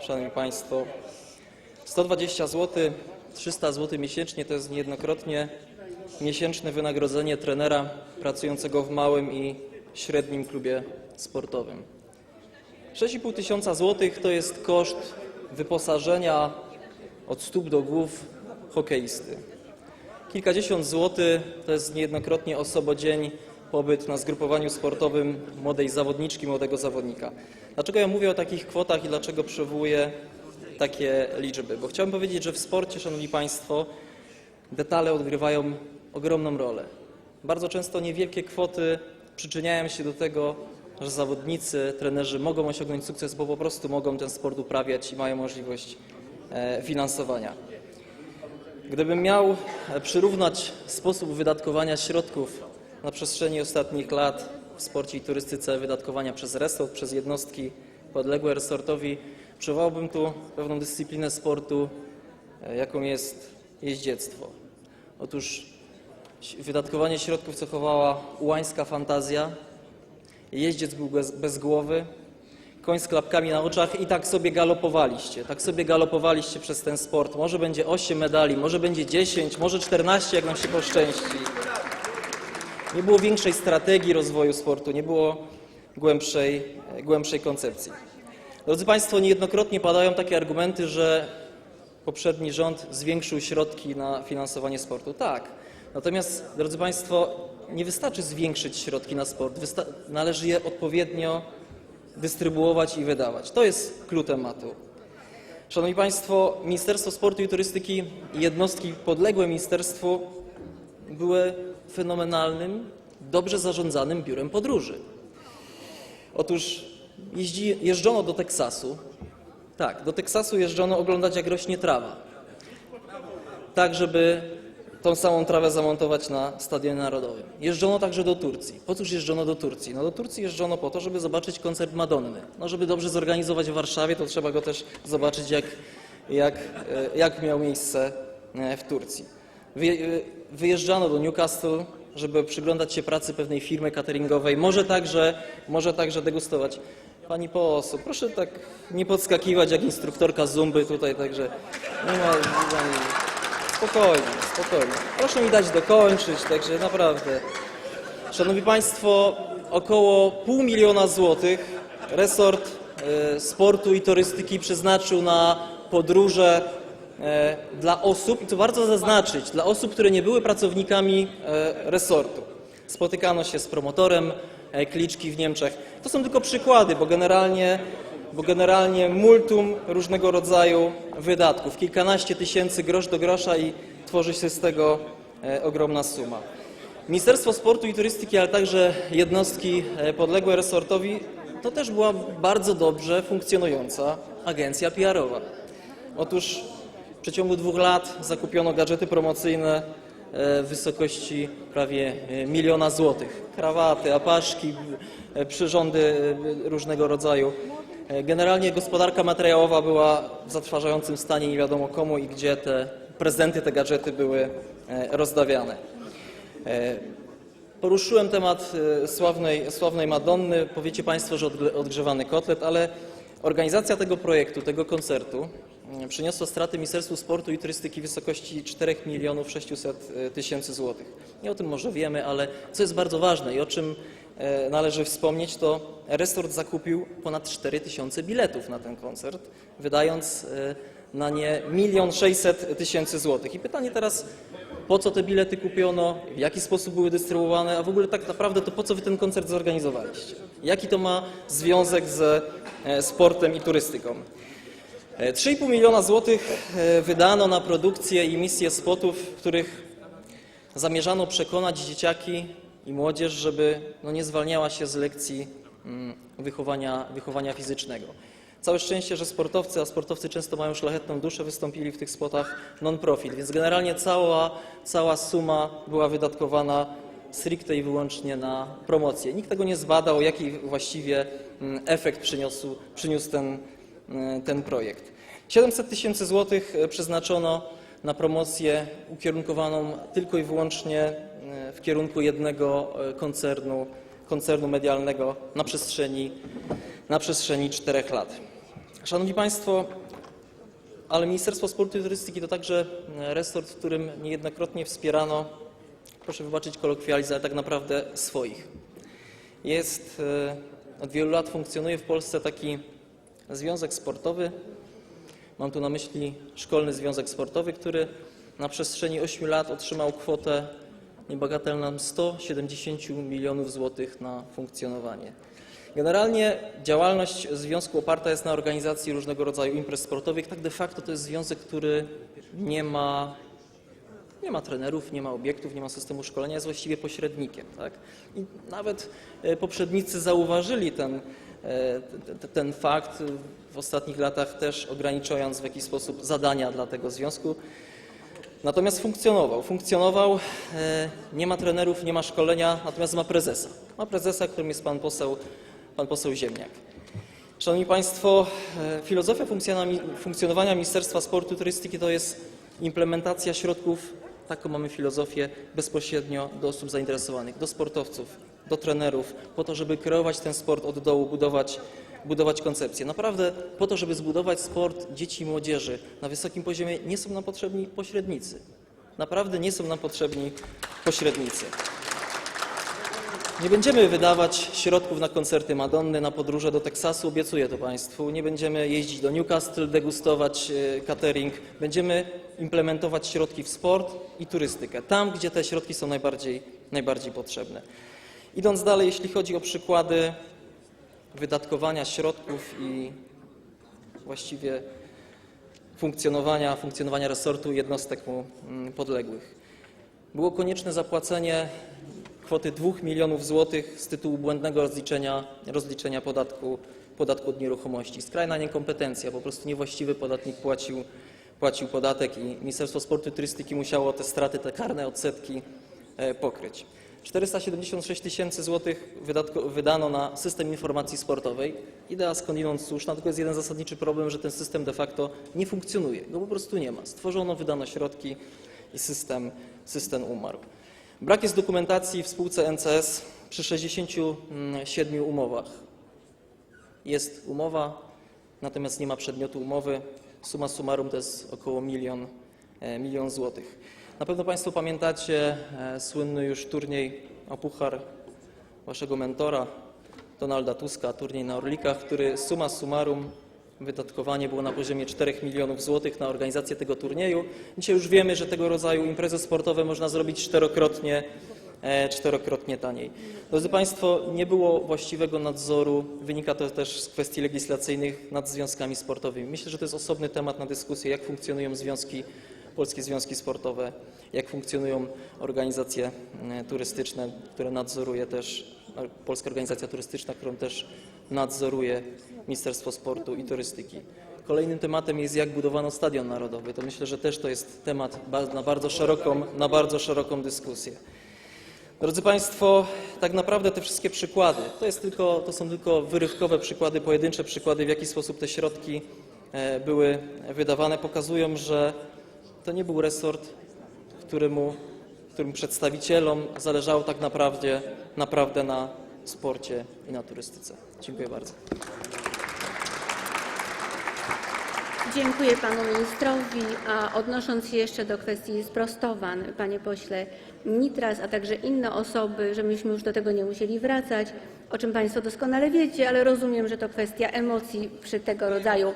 Szanowni Państwo, 120 zł, 300 zł miesięcznie to jest niejednokrotnie miesięczne wynagrodzenie trenera pracującego w małym i średnim klubie sportowym. 6,5 tysiąca złotych to jest koszt wyposażenia od stóp do głów hokeisty. Kilkadziesiąt złotych to jest niejednokrotnie osobodzień pobyt na zgrupowaniu sportowym młodej zawodniczki, młodego zawodnika. Dlaczego ja mówię o takich kwotach i dlaczego przywołuję takie liczby? Bo chciałbym powiedzieć, że w sporcie, Szanowni Państwo, detale odgrywają ogromną rolę. Bardzo często niewielkie kwoty przyczyniają się do tego, że zawodnicy, trenerzy mogą osiągnąć sukces, bo po prostu mogą ten sport uprawiać i mają możliwość e, finansowania. Gdybym miał e, przyrównać sposób wydatkowania środków na przestrzeni ostatnich lat w sporcie i turystyce, wydatkowania przez resort, przez jednostki podległe resortowi, przywołałbym tu pewną dyscyplinę sportu, e, jaką jest jeździectwo. Otóż wydatkowanie środków cechowała ułańska fantazja, jeździec był bez, bez głowy, koń z klapkami na oczach i tak sobie galopowaliście. Tak sobie galopowaliście przez ten sport. Może będzie 8 medali, może będzie 10, może 14, jak nam się poszczęści. Nie było większej strategii rozwoju sportu, nie było głębszej, głębszej koncepcji. Drodzy Państwo, niejednokrotnie padają takie argumenty, że poprzedni rząd zwiększył środki na finansowanie sportu. Tak. Natomiast, drodzy Państwo, nie wystarczy zwiększyć środki na sport. Wysta- należy je odpowiednio dystrybuować i wydawać. To jest klucz tematu. Szanowni Państwo, Ministerstwo Sportu i Turystyki i jednostki podległe ministerstwu były fenomenalnym, dobrze zarządzanym biurem podróży. Otóż jeździ, jeżdżono do Teksasu. Tak, do Teksasu jeżdżono oglądać, jak rośnie trawa. Tak, żeby tą samą trawę zamontować na Stadionie Narodowym. Jeżdżono także do Turcji. Po cóż jeżdżono do Turcji? No do Turcji jeżdżono po to, żeby zobaczyć koncert Madonny. No żeby dobrze zorganizować w Warszawie, to trzeba go też zobaczyć, jak, jak, e, jak miał miejsce e, w Turcji. Wyje- Wyjeżdżano do Newcastle, żeby przyglądać się pracy pewnej firmy cateringowej, może także, może także degustować. Pani poseł, proszę tak nie podskakiwać jak instruktorka zumby tutaj, także nie ma... Spokojnie, spokojnie. Proszę mi dać dokończyć, także naprawdę. Szanowni Państwo, około pół miliona złotych resort e, sportu i turystyki przeznaczył na podróże dla osób, i to warto zaznaczyć, dla osób, które nie były pracownikami e, resortu. Spotykano się z promotorem e, kliczki w Niemczech. To są tylko przykłady, bo generalnie, bo generalnie multum różnego rodzaju wydatków. Kilkanaście tysięcy grosz do grosza i tworzy się z tego e, ogromna suma. Ministerstwo Sportu i Turystyki, ale także jednostki e, podległe resortowi, to też była bardzo dobrze funkcjonująca agencja PR-owa. Otóż w przeciągu dwóch lat zakupiono gadżety promocyjne e, w wysokości prawie e, miliona złotych. Krawaty, apaszki, e, przyrządy różnego rodzaju. Generalnie gospodarka materiałowa była w zatrważającym stanie, nie wiadomo komu i gdzie te prezenty, te gadżety były rozdawiane. Poruszyłem temat sławnej, sławnej Madonny. Powiecie Państwo, że odgrzewany kotlet, ale organizacja tego projektu, tego koncertu przyniosła straty Ministerstwu Sportu i Turystyki w wysokości 4 milionów 600 tysięcy złotych. Nie o tym może wiemy, ale co jest bardzo ważne i o czym e, należy wspomnieć, to resort zakupił ponad 4 tysiące biletów na ten koncert, wydając e, na nie milion 600 tysięcy złotych. I pytanie teraz, po co te bilety kupiono, w jaki sposób były dystrybuowane, a w ogóle tak naprawdę to po co wy ten koncert zorganizowaliście? Jaki to ma związek z e, sportem i turystyką? E, 3,5 miliona złotych e, wydano na produkcję i misję spotów, w których zamierzano przekonać dzieciaki i młodzież, żeby no, nie zwalniała się z lekcji mm, wychowania, wychowania fizycznego. Całe szczęście, że sportowcy, a sportowcy często mają szlachetną duszę, wystąpili w tych spotach non-profit, więc generalnie cała, cała suma była wydatkowana stricte i wyłącznie na promocję. Nikt tego nie zbadał, jaki właściwie mm, efekt przyniósł, przyniósł ten, ten projekt. 700 tysięcy złotych e, przeznaczono na promocję ukierunkowaną tylko i wyłącznie e, w kierunku jednego e, koncernu, koncernu medialnego na przestrzeni, na przestrzeni czterech lat. Szanowni Państwo, ale Ministerstwo Sportu i Turystyki to także e, resort, w którym niejednokrotnie wspierano, proszę wybaczyć kolokwializm, ale tak naprawdę swoich. Jest, e, od wielu lat funkcjonuje w Polsce taki związek sportowy, mam tu na myśli Szkolny Związek Sportowy, który na przestrzeni 8 lat otrzymał kwotę niebagatelną 170 milionów złotych na funkcjonowanie. Generalnie działalność związku oparta jest na organizacji różnego rodzaju imprez sportowych. Tak de facto to jest związek, który nie ma, nie ma trenerów, nie ma obiektów, nie ma systemu szkolenia, jest właściwie pośrednikiem. Tak? I nawet e, poprzednicy zauważyli ten, ten fakt w ostatnich latach też ograniczając w jakiś sposób zadania dla tego związku. Natomiast funkcjonował. Funkcjonował, e, nie ma trenerów, nie ma szkolenia, natomiast ma prezesa. Ma prezesa, którym jest pan poseł, pan poseł Ziemniak. Szanowni Państwo, e, filozofia funkcjonowania Ministerstwa Sportu i Turystyki to jest implementacja środków, taką mamy filozofię, bezpośrednio do osób zainteresowanych, do sportowców, do trenerów, po to, żeby kreować ten sport od dołu, budować, budować koncepcję. Naprawdę po to, żeby zbudować sport dzieci i młodzieży na wysokim poziomie nie są nam potrzebni pośrednicy. Naprawdę nie są nam potrzebni pośrednicy. Nie będziemy wydawać środków na koncerty Madonny, na podróże do Teksasu, obiecuję to Państwu. Nie będziemy jeździć do Newcastle, degustować e, catering. Będziemy implementować środki w sport i turystykę, tam gdzie te środki są najbardziej, najbardziej potrzebne. Idąc dalej, jeśli chodzi o przykłady wydatkowania środków i właściwie funkcjonowania, funkcjonowania resortu jednostek mu mm, podległych. Było konieczne zapłacenie kwoty 2 milionów złotych z tytułu błędnego rozliczenia, rozliczenia podatku, podatku od nieruchomości. Skrajna niekompetencja, po prostu niewłaściwy podatnik płacił, płacił podatek i Ministerstwo Sportu i Turystyki musiało te straty, te karne odsetki e, pokryć. 476 tysięcy złotych wydano na system informacji sportowej. Idea skądinąd słuszna, tylko jest jeden zasadniczy problem, że ten system de facto nie funkcjonuje. Go po prostu nie ma. Stworzono, wydano środki i system, system umarł. Brak jest dokumentacji w spółce NCS przy 67 umowach. Jest umowa, natomiast nie ma przedmiotu umowy. Suma summarum to jest około milion, e, milion złotych. Na pewno Państwo pamiętacie e, słynny już turniej o puchar Waszego mentora, Donalda Tuska, turniej na Orlikach, który suma summarum wydatkowanie było na poziomie 4 milionów złotych na organizację tego turnieju. Dzisiaj już wiemy, że tego rodzaju imprezy sportowe można zrobić czterokrotnie, e, czterokrotnie taniej. Drodzy Państwo, nie było właściwego nadzoru, wynika to też z kwestii legislacyjnych nad związkami sportowymi. Myślę, że to jest osobny temat na dyskusję, jak funkcjonują związki, polskie związki sportowe, jak funkcjonują organizacje e, turystyczne, które nadzoruje też e, Polska Organizacja Turystyczna, którą też nadzoruje Ministerstwo Sportu i Turystyki. Kolejnym tematem jest, jak budowano Stadion Narodowy. To myślę, że też to jest temat na bardzo szeroką, na bardzo szeroką dyskusję. Drodzy Państwo, tak naprawdę te wszystkie przykłady, to, jest tylko, to są tylko wyrywkowe przykłady, pojedyncze przykłady, w jaki sposób te środki e, były wydawane, pokazują, że to nie był resort, któremu, którym przedstawicielom zależało tak naprawdę, naprawdę na sporcie i na turystyce. Dziękuję bardzo. Dziękuję panu ministrowi, a odnosząc się jeszcze do kwestii sprostowań, panie pośle, Nitras, a także inne osoby, żebyśmy już do tego nie musieli wracać, o czym państwo doskonale wiecie, ale rozumiem, że to kwestia emocji przy tego rodzaju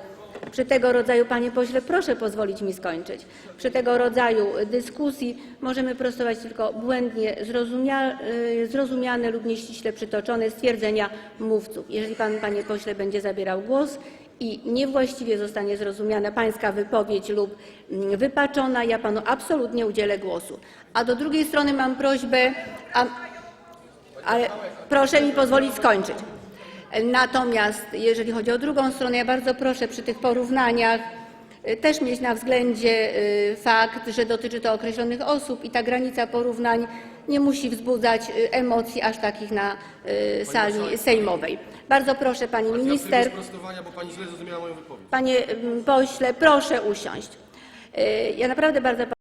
przy tego rodzaju, panie pośle, proszę pozwolić mi skończyć. Przy tego rodzaju dyskusji możemy prostować tylko błędnie y, zrozumiane lub nieściśle przytoczone stwierdzenia mówców. Jeżeli pan, panie pośle, będzie zabierał głos i niewłaściwie zostanie zrozumiana pańska wypowiedź lub mm, wypaczona, ja panu absolutnie udzielę głosu. A do drugiej strony mam prośbę, a, ale proszę mi pozwolić skończyć. Natomiast jeżeli chodzi o drugą stronę, ja bardzo proszę przy tych porównaniach y, też mieć na względzie y, fakt, że dotyczy to określonych osób i ta granica porównań nie musi wzbudzać y, emocji aż takich na sali sejmowej. Bardzo proszę pani minister. Panie mm, pośle, proszę usiąść. Ja naprawdę bardzo